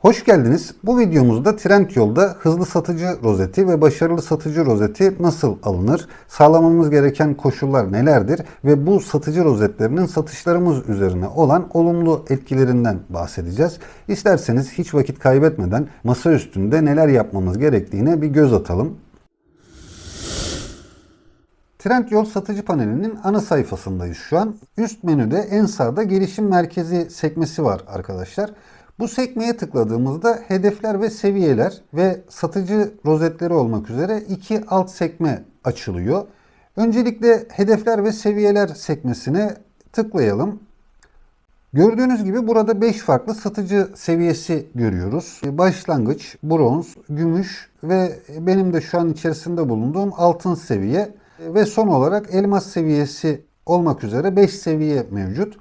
Hoş geldiniz. Bu videomuzda Trendyol'da hızlı satıcı rozeti ve başarılı satıcı rozeti nasıl alınır? Sağlamamız gereken koşullar nelerdir? Ve bu satıcı rozetlerinin satışlarımız üzerine olan olumlu etkilerinden bahsedeceğiz. İsterseniz hiç vakit kaybetmeden masa üstünde neler yapmamız gerektiğine bir göz atalım. Trendyol satıcı panelinin ana sayfasındayız şu an. Üst menüde en sağda gelişim merkezi sekmesi var arkadaşlar. Bu sekmeye tıkladığımızda hedefler ve seviyeler ve satıcı rozetleri olmak üzere iki alt sekme açılıyor. Öncelikle hedefler ve seviyeler sekmesine tıklayalım. Gördüğünüz gibi burada 5 farklı satıcı seviyesi görüyoruz. Başlangıç, bronz, gümüş ve benim de şu an içerisinde bulunduğum altın seviye ve son olarak elmas seviyesi olmak üzere 5 seviye mevcut.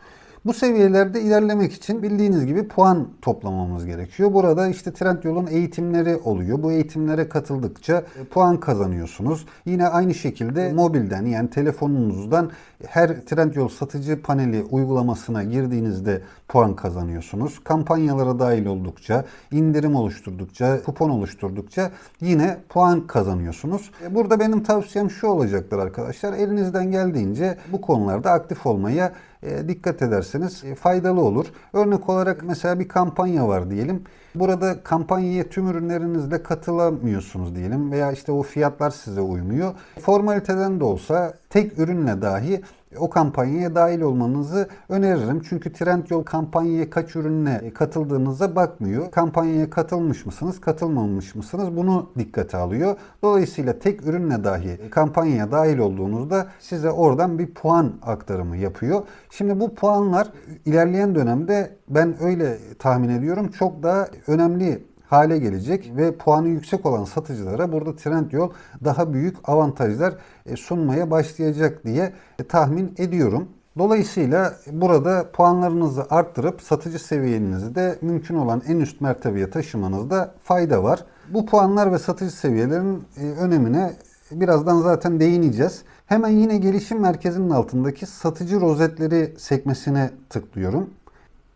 Bu seviyelerde ilerlemek için bildiğiniz gibi puan toplamamız gerekiyor. Burada işte Trendyol'un eğitimleri oluyor. Bu eğitimlere katıldıkça puan kazanıyorsunuz. Yine aynı şekilde mobilden yani telefonunuzdan her Trendyol satıcı paneli uygulamasına girdiğinizde puan kazanıyorsunuz. Kampanyalara dahil oldukça, indirim oluşturdukça, kupon oluşturdukça yine puan kazanıyorsunuz. E, Burada benim tavsiyem şu olacaktır arkadaşlar. Elinizden geldiğince bu konularda aktif olmaya e, dikkat ederseniz e, faydalı olur. Örnek olarak mesela bir kampanya var diyelim. Burada kampanyaya tüm ürünlerinizle katılamıyorsunuz diyelim veya işte o fiyatlar size uymuyor. Formaliteden de olsa tek ürünle dahi o kampanyaya dahil olmanızı öneririm. Çünkü Trendyol kampanyaya kaç ürünle katıldığınıza bakmıyor. Kampanyaya katılmış mısınız, katılmamış mısınız bunu dikkate alıyor. Dolayısıyla tek ürünle dahi kampanyaya dahil olduğunuzda size oradan bir puan aktarımı yapıyor. Şimdi bu puanlar ilerleyen dönemde ben öyle tahmin ediyorum çok daha önemli hale gelecek ve puanı yüksek olan satıcılara burada Trendyol daha büyük avantajlar e, sunmaya başlayacak diye e, tahmin ediyorum. Dolayısıyla burada puanlarınızı arttırıp satıcı seviyenizi de mümkün olan en üst mertebeye taşımanızda fayda var. Bu puanlar ve satıcı seviyelerin e, önemine birazdan zaten değineceğiz. Hemen yine gelişim merkezinin altındaki satıcı rozetleri sekmesine tıklıyorum.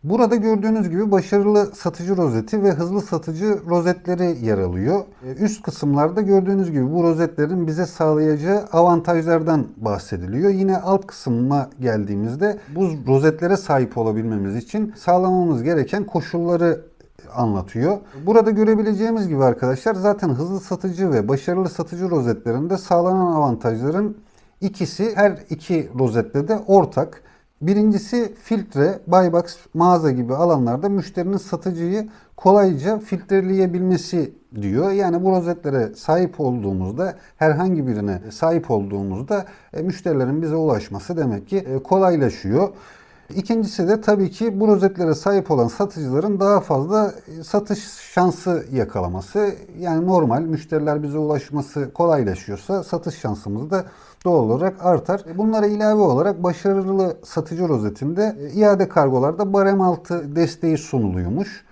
Burada gördüğünüz gibi başarılı satıcı rozeti ve hızlı satıcı rozetleri yer alıyor. Ee, Üst kısımlarda gördüğünüz gibi bu rozetlerin bize sağlayacağı avantajlardan bahsediliyor. Yine alt kısmına geldiğimizde bu rozetlere sahip olabilmemiz için sağlamamız gereken koşulları anlatıyor. Burada görebileceğimiz gibi arkadaşlar zaten hızlı satıcı ve başarılı satıcı rozetlerinde sağlanan avantajların ikisi her iki rozette de ortak. Birincisi filtre, buy box, mağaza gibi alanlarda müşterinin satıcıyı kolayca filtreleyebilmesi diyor. Yani bu rozetlere sahip olduğumuzda herhangi birine sahip olduğumuzda e, müşterilerin bize ulaşması demek ki e, kolaylaşıyor. İkincisi de tabii ki bu rozetlere sahip olan satıcıların daha fazla e, satış şansı yakalaması. Yani normal müşteriler bize ulaşması kolaylaşıyorsa satış şansımız da doğal olarak artar. Bunlara ilave olarak başarılı satıcı rozetinde e, iade kargolarda barem altı desteği sunuluyormuş.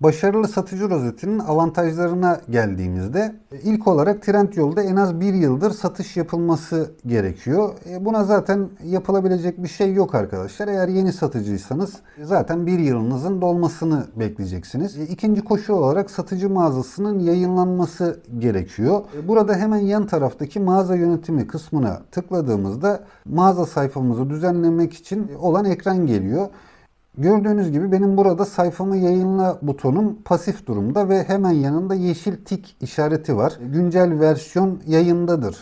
Başarılı satıcı rozetinin avantajlarına geldiğimizde e, ilk olarak Trendyol'da en az bir yıldır satış yapılması gerekiyor. E, Buna zaten yapılabilecek bir şey yok arkadaşlar. Eğer yeni satıcıysanız e, zaten bir yılınızın dolmasını bekleyeceksiniz. İkinci koşu olarak satıcı mağazasının yayınlanması gerekiyor. Burada hemen yan taraftaki mağaza yönetimi kısmına tıkladığımızda mağaza sayfamızı düzenlemek için olan ekran geliyor. Gördüğünüz gibi benim burada sayfamı yayınla butonum pasif durumda ve hemen yanında yeşil tik işareti var. Güncel versiyon yayındadır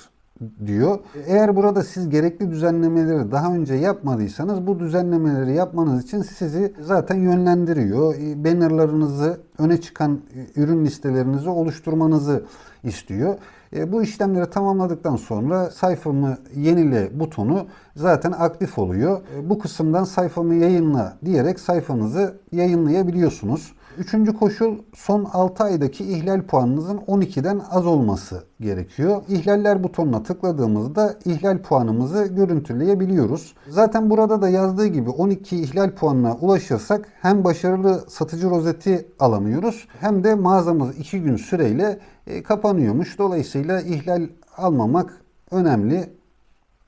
diyor. Eğer burada siz gerekli düzenlemeleri daha önce yapmadıysanız bu düzenlemeleri yapmanız için sizi zaten yönlendiriyor. Bannerlarınızı, öne çıkan ürün listelerinizi oluşturmanızı istiyor. E, bu işlemleri tamamladıktan sonra sayfamı yenile butonu zaten aktif oluyor. E, bu kısımdan sayfamı yayınla diyerek sayfanızı yayınlayabiliyorsunuz. Üçüncü koşul son 6 aydaki ihlal puanınızın 12'den az olması gerekiyor. İhlaller butonuna tıkladığımızda ihlal puanımızı görüntüleyebiliyoruz. Zaten burada da yazdığı gibi 12 ihlal puanına ulaşırsak hem başarılı satıcı rozeti alamıyoruz hem de mağazamız 2 gün süreyle e, kapanıyormuş. Dolayısıyla ihlal almamak önemli.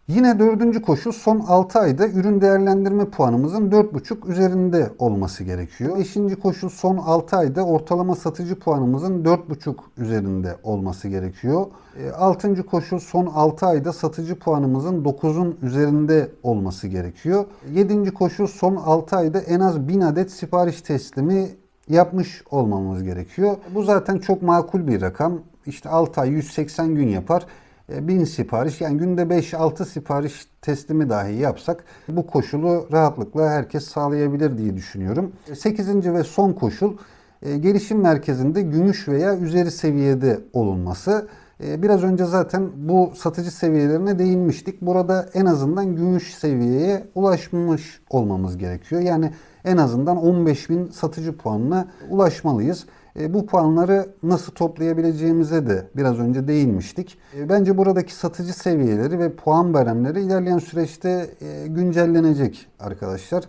Yine dördüncü koşul son 6 ayda ürün değerlendirme puanımızın 4,5 üzerinde olması gerekiyor. Beşinci koşul son 6 ayda ortalama satıcı puanımızın 4,5 üzerinde olması gerekiyor. E, Altıncı koşul son 6 ayda satıcı puanımızın 9'un üzerinde olması gerekiyor. Yedinci koşul son 6 ayda en az 1000 adet sipariş teslimi yapmış olmamız gerekiyor. Bu zaten çok makul bir rakam. İşte 6 ay 180 gün yapar. E, 1000 sipariş yani günde 5-6 sipariş teslimi dahi yapsak bu koşulu rahatlıkla herkes sağlayabilir diye düşünüyorum. 8. ve son koşul e, gelişim merkezinde gümüş veya üzeri seviyede olunması. E, Biraz önce zaten bu satıcı seviyelerine değinmiştik. Burada en azından gümüş seviyeye ulaşmış olmamız gerekiyor. Yani en azından 15.000 satıcı puanına ulaşmalıyız. E, Bu puanları nasıl toplayabileceğimize de biraz önce değinmiştik. E, Bence buradaki satıcı seviyeleri ve puan baremleri ilerleyen süreçte e, güncellenecek arkadaşlar.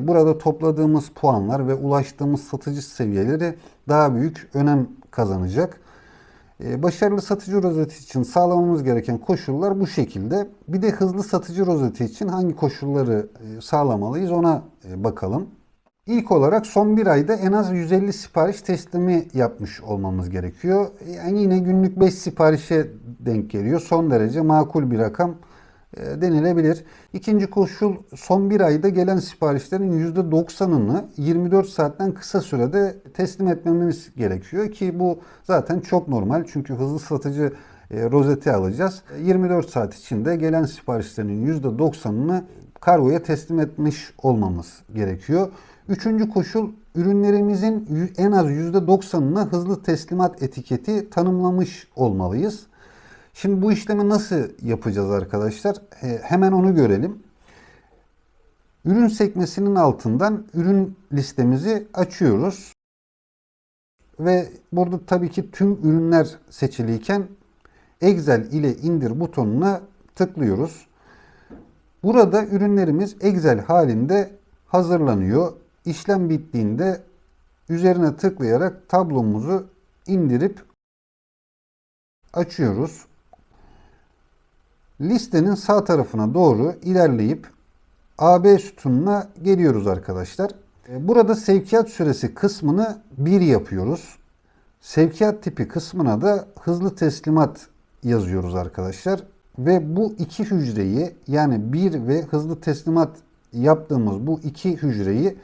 Burada topladığımız puanlar ve ulaştığımız satıcı seviyeleri daha büyük önem kazanacak. E, Başarılı satıcı rozeti için sağlamamız gereken koşullar bu şekilde. Bir de hızlı satıcı rozeti için hangi koşulları e, sağlamalıyız ona e, bakalım. İlk olarak son bir ayda en az 150 sipariş teslimi yapmış olmamız gerekiyor. Yani yine günlük 5 siparişe denk geliyor. Son derece makul bir rakam denilebilir. İkinci koşul son bir ayda gelen siparişlerin %90'ını 24 saatten kısa sürede teslim etmemiz gerekiyor ki bu zaten çok normal çünkü hızlı satıcı e, rozeti alacağız. E, 24 saat içinde gelen siparişlerin %90'ını kargoya teslim etmiş olmamız gerekiyor. Üçüncü koşul ürünlerimizin en az %90'ını hızlı teslimat etiketi tanımlamış olmalıyız. Şimdi bu işlemi nasıl yapacağız arkadaşlar? E, hemen onu görelim. Ürün sekmesinin altından ürün listemizi açıyoruz. Ve burada tabii ki tüm ürünler seçiliyken Excel ile indir butonuna tıklıyoruz. Burada ürünlerimiz Excel halinde hazırlanıyor. İşlem bittiğinde üzerine tıklayarak tablomuzu indirip açıyoruz. Listenin sağ tarafına doğru ilerleyip AB sütununa geliyoruz arkadaşlar. E, Burada sevkiyat süresi kısmını 1 yapıyoruz. Sevkiyat tipi kısmına da hızlı teslimat yazıyoruz arkadaşlar. Ve bu iki hücreyi yani 1 ve hızlı teslimat yaptığımız bu iki hücreyi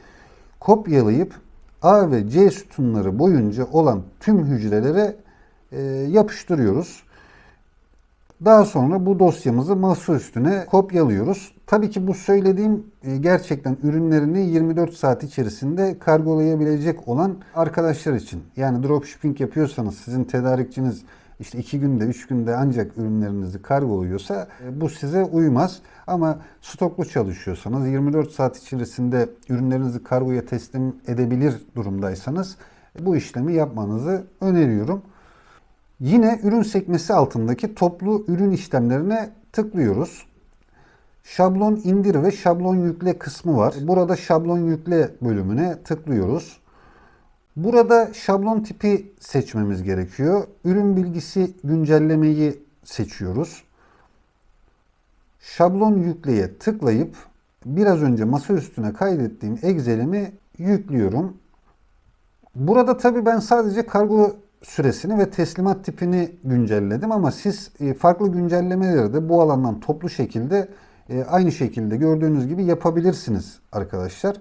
kopyalayıp A ve C sütunları boyunca olan tüm hücrelere e, yapıştırıyoruz. Daha sonra bu dosyamızı masa üstüne kopyalıyoruz. Tabii ki bu söylediğim e, gerçekten ürünlerini 24 saat içerisinde kargolayabilecek olan arkadaşlar için. Yani dropshipping yapıyorsanız sizin tedarikçiniz işte 2 günde 3 günde ancak ürünlerinizi kargoluyorsa e, bu size uymaz. Ama stoklu çalışıyorsanız 24 saat içerisinde ürünlerinizi kargoya teslim edebilir durumdaysanız bu işlemi yapmanızı öneriyorum. Yine ürün sekmesi altındaki toplu ürün işlemlerine tıklıyoruz. Şablon indir ve şablon yükle kısmı var. Burada şablon yükle bölümüne tıklıyoruz. Burada şablon tipi seçmemiz gerekiyor. Ürün bilgisi güncellemeyi seçiyoruz. Şablon yükleye tıklayıp biraz önce masa üstüne kaydettiğim Excel'imi yüklüyorum. Burada tabii ben sadece kargo süresini ve teslimat tipini güncelledim ama siz e, farklı güncellemeleri de bu alandan toplu şekilde e, aynı şekilde gördüğünüz gibi yapabilirsiniz arkadaşlar.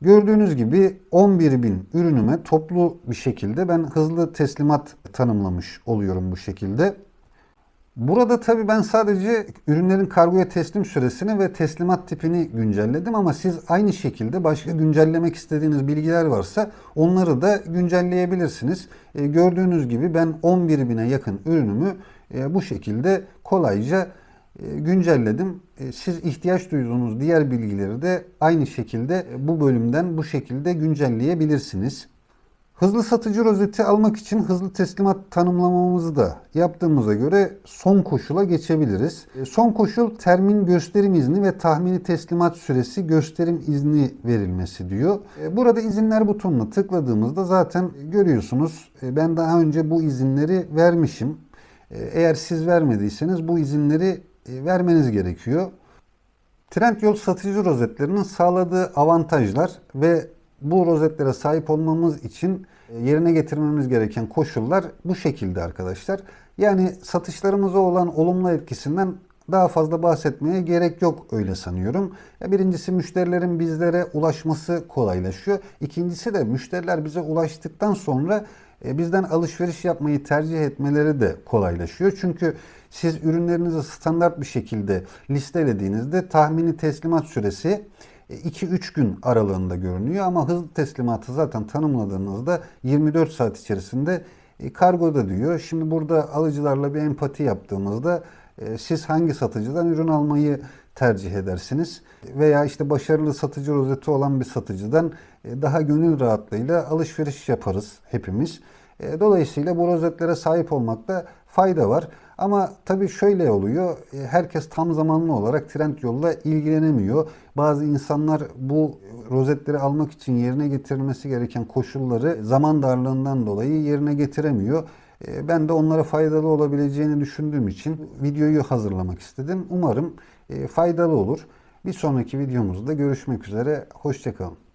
Gördüğünüz gibi 11.000 ürünüme toplu bir şekilde ben hızlı teslimat tanımlamış oluyorum bu şekilde. Burada tabii ben sadece ürünlerin kargoya teslim süresini ve teslimat tipini güncelledim ama siz aynı şekilde başka güncellemek istediğiniz bilgiler varsa onları da güncelleyebilirsiniz. E, gördüğünüz gibi ben 11 bine yakın ürünümü e, bu şekilde kolayca e, güncelledim. E, siz ihtiyaç duyduğunuz diğer bilgileri de aynı şekilde bu bölümden bu şekilde güncelleyebilirsiniz. Hızlı satıcı rozeti almak için hızlı teslimat tanımlamamızı da yaptığımıza göre son koşula geçebiliriz. E, Son koşul termin gösterim izni ve tahmini teslimat süresi gösterim izni verilmesi diyor. E, Burada izinler butonuna tıkladığımızda zaten görüyorsunuz e, ben daha önce bu izinleri vermişim. Eğer siz vermediyseniz bu izinleri vermeniz gerekiyor. Trendyol satıcı rozetlerinin sağladığı avantajlar ve bu rozetlere sahip olmamız için e, yerine getirmemiz gereken koşullar bu şekilde arkadaşlar. Yani satışlarımıza olan olumlu etkisinden daha fazla bahsetmeye gerek yok öyle sanıyorum. Birincisi müşterilerin bizlere ulaşması kolaylaşıyor. İkincisi de müşteriler bize ulaştıktan sonra e, bizden alışveriş yapmayı tercih etmeleri de kolaylaşıyor. Çünkü siz ürünlerinizi standart bir şekilde listelediğinizde tahmini teslimat süresi 2-3 gün aralığında görünüyor ama hızlı teslimatı zaten tanımladığınızda 24 saat içerisinde e, kargoda diyor. Şimdi burada alıcılarla bir empati yaptığımızda e, siz hangi satıcıdan ürün almayı tercih edersiniz? Veya işte başarılı satıcı rozeti olan bir satıcıdan e, daha gönül rahatlığıyla alışveriş yaparız hepimiz. Dolayısıyla bu rozetlere sahip olmakta fayda var. Ama tabii şöyle oluyor. e, Herkes tam zamanlı olarak Trendyol'la ilgilenemiyor. Bazı insanlar bu rozetleri almak için yerine getirilmesi gereken koşulları zaman darlığından dolayı yerine getiremiyor. E, Ben de onlara faydalı olabileceğini düşündüğüm için videoyu hazırlamak istedim. Umarım e, faydalı olur. Bir sonraki videomuzda görüşmek üzere. Hoşçakalın.